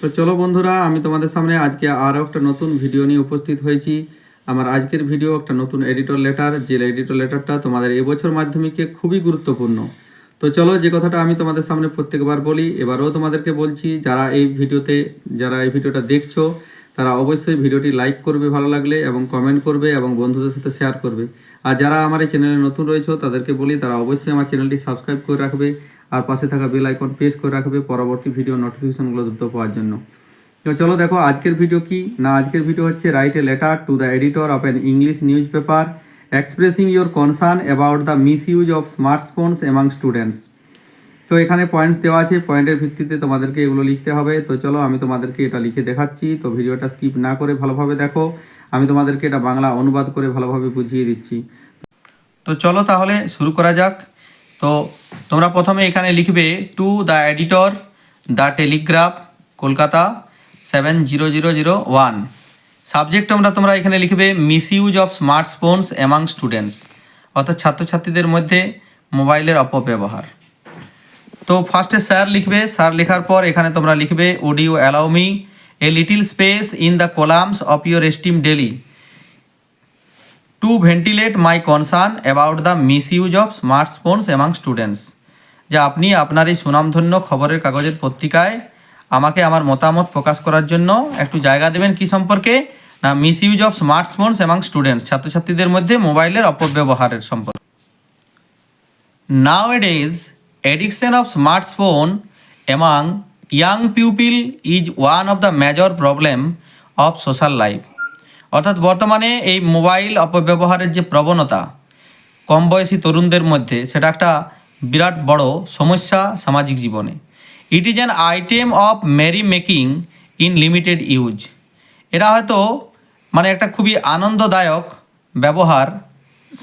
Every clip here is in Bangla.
তো চলো বন্ধুরা, আমি তোমাদের সামনে আজকে আরও একটা নতুন ভিডিও নিয়ে উপস্থিত হয়েছি। আমার আজকের ভিডিও একটা নতুন এডিটর লেটার যে এডিটর লেটারটা তোমাদের এবছর মাধ্যমিকে খুবই গুরুত্বপূর্ণ। তো চলো, যে কথাটা আমি তোমাদের সামনে প্রত্যেকবার বলি, এবারও তোমাদেরকে বলছি, যারা এই ভিডিওতে, যারা এই ভিডিওটা দেখছ, তারা অবশ্যই ভিডিওটি লাইক করবে ভালো লাগলে, এবং কমেন্ট করবে, এবং বন্ধুদের সাথে শেয়ার করবে। আর যারা আমার এই চ্যানেলে নতুন রয়েছে, তাদেরকে বলি, তারা অবশ্যই আমার চ্যানেলটি সাবস্ক্রাইব করে রাখবে। আর পাশে থাকা বেল আইকন প্রেস করে রাখবে পরবর্তী ভিডিও নোটিফিকেশনগুলো দ্রুত পাওয়ার জন্য। তো চলো দেখো আজকের ভিডিও কি? না, আজকের ভিডিও হচ্ছে write a letter to the editor of an English newspaper expressing your concern about the misuse of smartphones among students তো এখানে পয়েন্টস দেওয়া আছে পয়েন্টের ভিত্তিতে তোমাদেরকে এগুলো লিখতে হবে। তো চলো আমি তোমাদেরকে এটা লিখে দেখাচ্ছি। তো ভিডিওটা স্কিপ না করে ভালোভাবে দেখো। আমি তোমাদেরকে এটা বাংলা অনুবাদ করে ভালোভাবে বুঝিয়ে দিচ্ছি। তো চলো তাহলে শুরু করা যাক। তো তোমরা প্রথমে এখানে লিখবে to the editor the Telegraph Kolkata seven zero zero zero one subject তোমরা তোমরা এখানে লিখবে misuse of smartphones among students অর্থাৎ ছাত্রছাত্রীদের মধ্যে মোবাইলের অপব্যবহার। তো ফার্স্টে স্যার লিখবে স্যার লেখার পর এখানে তোমরা লিখবে would you allow me a little space in the columns of your esteem daily to ventilate my concern about the misuse of smartphones among students যে আপনি আপনার এই সুনামধন্য খবরের কাগজের পত্রিকায় আমাকে আমার মতামত প্রকাশ করার জন্য একটু জায়গা দেবেন কি সম্পর্কে? না misuse of smartphones among students ছাত্রছাত্রীদের মধ্যে মোবাইলের অপব্যবহারের সম্পর্কে। Nowadays, addiction of smartphone among young pupil is one of the major problem of social life অর্থাৎ বর্তমানে এই মোবাইল অপব্যবহারের যে প্রবণতা কম বয়সী তরুণদের মধ্যে সেটা একটা বিরাট বড় সমস্যা সামাজিক জীবনে। It is an item of merry making in limited use এরা হয়তো মানে একটা খুবই আনন্দদায়ক ব্যবহার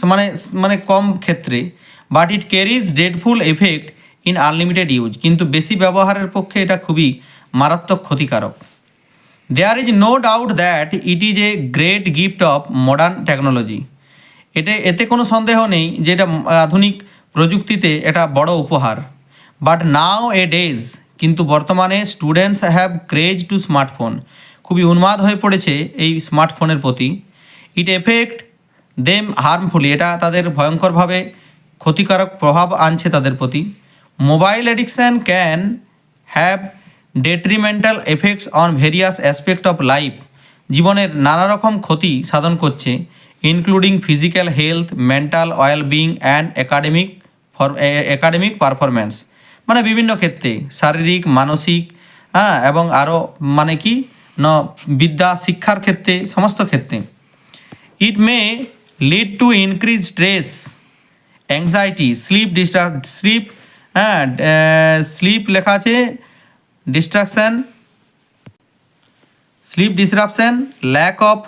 মানে মানে কম ক্ষেত্রে but it carries dreadful effect in unlimited use কিন্তু বেশি ব্যবহারের পক্ষে এটা খুবই মারাত্মক ক্ষতিকারক। There is no doubt that it is a great gift of modern technology এটা এতে কোনো সন্দেহ নেই যে এটা আধুনিক প্রযুক্তিতে এটা বড় উপহার। বাট নাও এ ডেজ কিন্তু বর্তমানে students have craze to smartphone খুবই উন্মাদ হয়ে পড়েছে এই স্মার্টফোনের প্রতি। ইট এফেক্ট দেম হার্মফুলি এটা তাদের ভয়ঙ্করভাবে ক্ষতিকারক প্রভাব আনছে তাদের প্রতি। Mobile addiction can have detrimental effects on various aspect of life জীবনের নানা রকম ক্ষতি সাধন করছে including physical health mental well being and academic for academic performance মানে বিভিন্ন ক্ষেত্রে, শারীরিক, মানসিক হ্যাঁ এবং আরও মানে কি, ন, বিদ্যা, শিক্ষার ক্ষেত্রে, সমস্ত ক্ষেত্রে। It may lead to increase stress anxiety sleep distract sleep হ্যাঁ স্লিপ লেখা আছে distraction sleep disruption lack of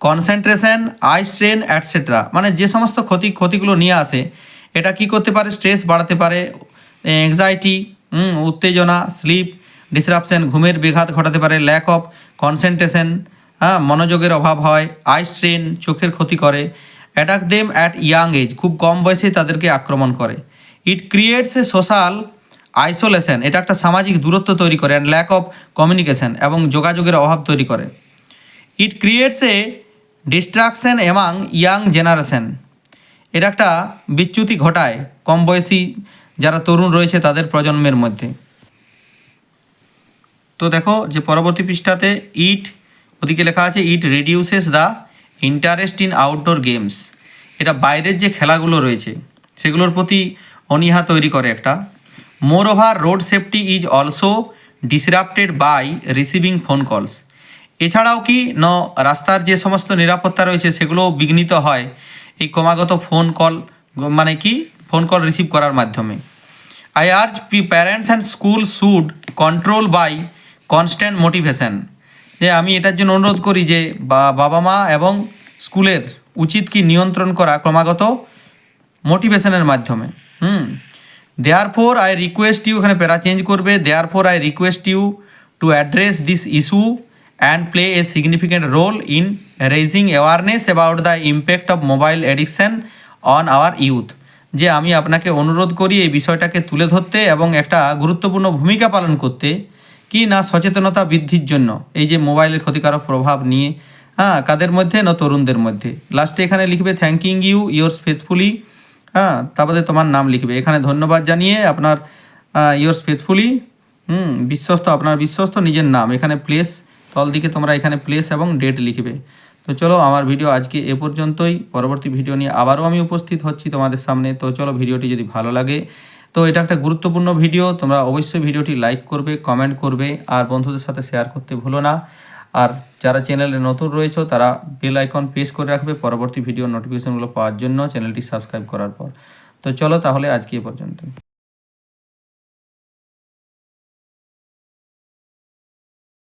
concentration eye strain etcetera মানে যে সমস্ত ক্ষতি, ক্ষতিগুলো নিয়ে আসে এটা কি করতে পারে? স্ট্রেস বাড়াতে পারে অ্যাংজাইটি উত্তেজনা স্লিপ ডিসরাপশন ঘুমের বিঘাত ঘটাতে পারে ল্যাক অফ কনসেন্ট্রেশন হ্যাঁ মনোযোগের অভাব হয় আই স্ট্রেন চোখের ক্ষতি করে। Attack them at young age খুব কম বয়সে তাদেরকে আক্রমণ করে। It creates a social isolation এটা একটা সামাজিক দূরত্ব তৈরি করে অ্যান্ড ল্যাক অফ কমিউনিকেশন এবং যোগাযোগের অভাব তৈরি করে। It creates a distraction among young generation এটা একটা বিচ্যুতি ঘটায় কম বয়সী যারা তরুণ রয়েছে তাদের প্রজন্মের মধ্যে। তো দেখো যে পরবর্তী পৃষ্ঠাতে ইট, ওদিকে লেখা আছে, it reduces the interest in outdoor games এটা বাইরের যে খেলাগুলো রয়েছে, সেগুলোর প্রতি অনীহা তৈরি করে একটা। Moreover road safety is also disrupted by receiving phone calls এছাড়াও কি, ন, রাস্তার যে সমস্ত নিরাপত্তা রয়েছে সেগুলো বিঘ্নিত হয়। এই ক্রমাগত ফোন কল মানে কি? ফোন কল রিসিভ করার মাধ্যমে। I urge P parents and school should control by constant motivation যে আমি এটার জন্য অনুরোধ করি যে বাবা মা এবং স্কুলের উচিত কি নিয়ন্ত্রণ করা ক্রমাগত মোটিভেশনের মাধ্যমে। হুম। Therefore I request you এখানে প্যারা চেঞ্জ করবে। Therefore I request you to address this issue and play a significant role in raising awareness about the impact of mobile addiction on our youth যে আমি আপনাকে অনুরোধ করি এই বিষয়টাকে তুলে ধরতে এবং একটা গুরুত্বপূর্ণ ভূমিকা পালন করতে, কি না সচেতনতা বৃদ্ধির জন্য, এই যে মোবাইলের ক্ষতিকারক প্রভাব নিয়ে হ্যাঁ কাদের মধ্যে না তরুণদের মধ্যে। লাস্টে এখানে লিখবে থ্যাঙ্কিং ইউ ইয়োর্স ফেথফুলি হ্যাঁ তারপরে তোমার নাম লিখবে। এখানে ধন্যবাদ জানিয়ে আপনার ইয়োর্স ফেথফুলি হুম, বিশ্বস্ত, আপনার বিশ্বস্ত নিজের নাম। এখানে প্লেস তল দিকে তোমরা এখানে প্লেস এবং ডেট লিখবে। তো চলো, আমার ভিডিও আজকে এ পর্যন্তই। পরবর্তী ভিডিও নিয়ে আবারও আমি উপস্থিত হচ্ছি তোমাদের সামনে। তো চলো, ভিডিওটি যদি ভালো লাগে, তো এটা একটা গুরুত্বপূর্ণ ভিডিও। তোমরা অবশ্যই ভিডিওটি লাইক করবে, কমেন্ট করবে, আর বন্ধুদের সাথে শেয়ার করতে ভুলো না। আর যারা চ্যানেলে নতুন রয়েছে, তারা বেল আইকন প্রেস করে রাখবে পরবর্তী ভিডিও নোটিফিকেশনগুলো পাওয়ার জন্য চ্যানেলটি সাবস্ক্রাইব করার পর। তো চলো তাহলে আজকে এ পর্যন্ত